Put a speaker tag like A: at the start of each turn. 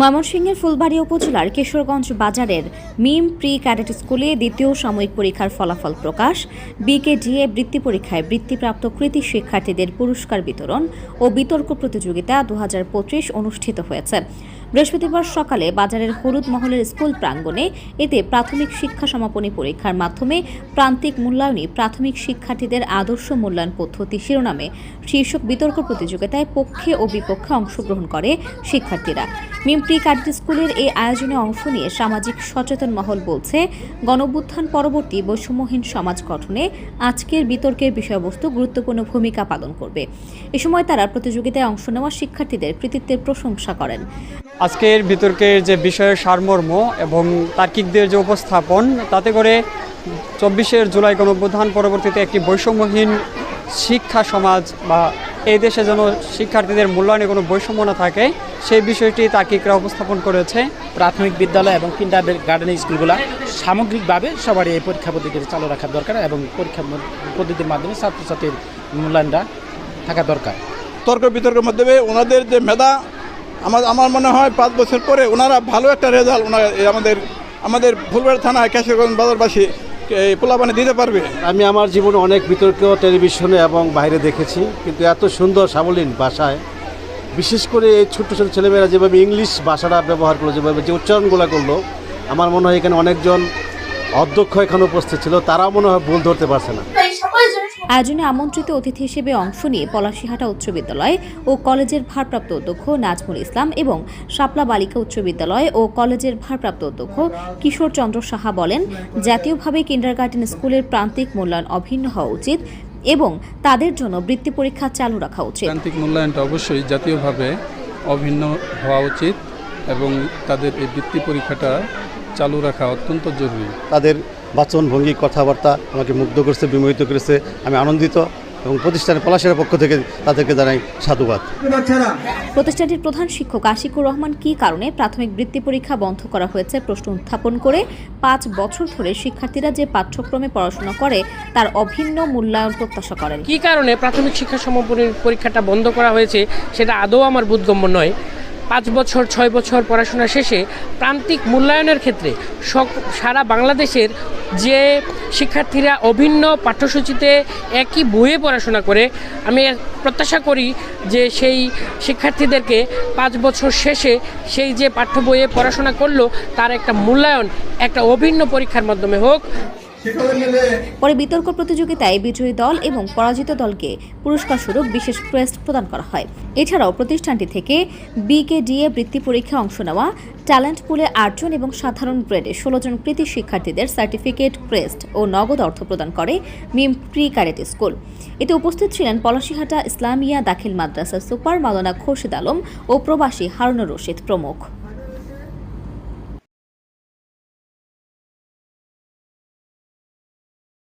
A: ময়মনসিংহের ফুলবাড়ি উপজেলার কিশোরগঞ্জ বাজারের মিম প্রি ক্যাডেট স্কুলে দ্বিতীয় সাময়িক পরীক্ষার ফলাফল প্রকাশ। বিকেডিএ বৃত্তি পরীক্ষায় বৃত্তিপ্রাপ্ত কৃতি শিক্ষার্থীদের পুরস্কার বিতরণ ও বিতর্ক প্রতিযোগিতা দু হাজার পঁচিশ অনুষ্ঠিত হয়েছে। বৃহস্পতিবার সকালে বাজারের হলুদ মহলের স্কুল প্রাঙ্গণে এতে প্রাথমিক শিক্ষা সমাপনী পরীক্ষার মাধ্যমে প্রান্তিক মূল্যায়নী প্রাথমিক শিক্ষার্থীদের আদর্শ মূল্যায়ন পদ্ধতি শিরোনামে শীর্ষক বিতর্ক প্রতিযোগিতায় পক্ষে ও বিপক্ষে অংশগ্রহণ করে শিক্ষার্থীরা। মিমপ্রি ক্যাডেট স্কুলের এই আয়োজনে অংশ নিয়ে সামাজিক সচেতন মহল বলছে, গণঅভ্যুত্থান পরবর্তী বৈষম্যহীন সমাজ গঠনে আজকের বিতর্কের বিষয়বস্তু গুরুত্বপূর্ণ ভূমিকা পালন করবে। এ সময় তারা প্রতিযোগিতায় অংশ নেওয়া শিক্ষার্থীদের কৃতিত্বের প্রশংসা করেন।
B: আজকের বিতর্কের যে বিষয়ের সারমর্ম এবং তার্কিকদের যে উপস্থাপন তাতে করে চব্বিশের জুলাই গণঅভ্যুত্থান পরবর্তীতে একটি বৈষম্যহীন শিক্ষা সমাজ বা এই দেশে যেন শিক্ষার্থীদের মূল্যায়নে কোনো বৈষম্য না থাকে সেই বিষয়টি তার্কিকরা উপস্থাপন করেছে।
C: প্রাথমিক বিদ্যালয় এবং কিন্ডার গার্ডেন স্কুলগুলো সামগ্রিকভাবে সবারই এই পরীক্ষা পদ্ধতি চালু রাখা দরকার এবং পরীক্ষা পদ্ধতির মাধ্যমে ছাত্রছাত্রীর মূল্যায়নটা থাকা দরকার।
D: তর্ক বিতর্কের মাধ্যমে ওনাদের যে মেধা আমার আমার মনে হয় পাঁচ বছর পরে ওনারা ভালো একটা রেজাল্ট ওনারা আমাদের আমাদের ফুলবাড়ি থানায় কেশরগঞ্জ বাজারবাসী পোলাপানে দিতে পারবে।
E: আমি আমার জীবনে অনেক বিতর্ক টেলিভিশনে এবং বাইরে দেখেছি, কিন্তু এত সুন্দর সাবলীন ভাষায়, বিশেষ করে এই ছোট্ট ছোট ছেলেমেয়েরা যেভাবে ইংলিশ ভাষাটা ব্যবহার করল, যেভাবে যে উচ্চারণগুলো করল, আমার মনে হয় এখানে অনেকজন অধ্যক্ষ এখানে উপস্থিত ছিল, তারাও মনে হয় ভুল ধরতে পারছে না।
A: আয়োজনে আমন্ত্রিত অতিথি হিসেবে অংশ নিয়ে পলাশিহাটা উচ্চ বিদ্যালয় ও কলেজের ভারপ্রাপ্ত অধ্যক্ষ নাজমুল ইসলাম এবং শাপলা বালিকা উচ্চ বিদ্যালয় ও কলেজের ভারপ্রাপ্ত অধ্যক্ষ কিশোর চন্দ্র সাহা বলেন, জাতীয়ভাবে কিন্ডারগার্টেন স্কুলের প্রান্তিক মূল্যায়ন অভিন্ন হওয়া উচিত এবং তাদের জন্য বৃত্তি পরীক্ষা চালু রাখা উচিত।
F: প্রান্তিক মূল্যায়নটা অবশ্যই জাতীয়ভাবে অভিন্ন হওয়া উচিত এবং তাদের এই বৃত্তি পরীক্ষাটা চালু রাখা অত্যন্ত জরুরি।
E: তাদের বাচন ভঙ্গি কথাবার্তা আমাকে মুগ্ধ করেছে বিমোহিত করেছে। আমি আনন্দিত এবং প্রতিষ্ঠানের পলাশের পক্ষ থেকে তাদেরকে জানাই সাধুবাদ।
A: প্রতিষ্ঠানটির প্রধান শিক্ষক আশিকুর রহমান কী কারণে প্রাথমিক বৃত্তি পরীক্ষা বন্ধ করা হয়েছে প্রশ্ন উত্থাপন করে পাঁচ বছর ধরে শিক্ষার্থীরা যে পাঠ্যক্রমে পড়াশোনা করে তার অভিন্ন মূল্যায়ন প্রত্যাশা করেন।
G: কী কারণে প্রাথমিক শিক্ষা সমাপনী পরীক্ষাটা বন্ধ করা হয়েছে সেটা আদৌ আমার বোধগম্য নয়। পাঁচ বছর, ছয় বছর পড়াশোনা শেষে প্রান্তিক মূল্যায়নের ক্ষেত্রে সারা বাংলাদেশের যে শিক্ষার্থীরা অভিন্ন পাঠ্যসূচিতে একই বইয়ে পড়াশোনা করে, আমি প্রত্যাশা করি যে সেই শিক্ষার্থীদেরকে পাঁচ বছর শেষে সেই যে পাঠ্য বইয়ে পড়াশোনা করল, তার একটা মূল্যায়ন, একটা অভিন্ন পরীক্ষার মাধ্যমে হোক।
A: পরে বিতর্ক প্রতিযোগিতায় বিজয়ী দল এবং পরাজিত দলকে পুরস্কার স্বরূপ বিশেষ ক্রেস্ট প্রদান করা হয়। এছাড়াও প্রতিষ্ঠানটি থেকে বিকেডিএ বৃত্তি পরীক্ষায় অংশ নেওয়া ট্যালেন্ট পুলে আটজন এবং সাধারণ গ্রেডে ষোলো জন কৃতি শিক্ষার্থীদের সার্টিফিকেট ক্রেস্ট ও নগদ অর্থ প্রদান করে মিম প্রি ক্যাডেট স্কুল। এতে উপস্থিত ছিলেন পলাশিহাটা ইসলামিয়া দাখিল মাদ্রাসা সুপার মাওলানা খোরশেদ আলম ও প্রবাসী হারুনুর রশিদ প্রমুখ।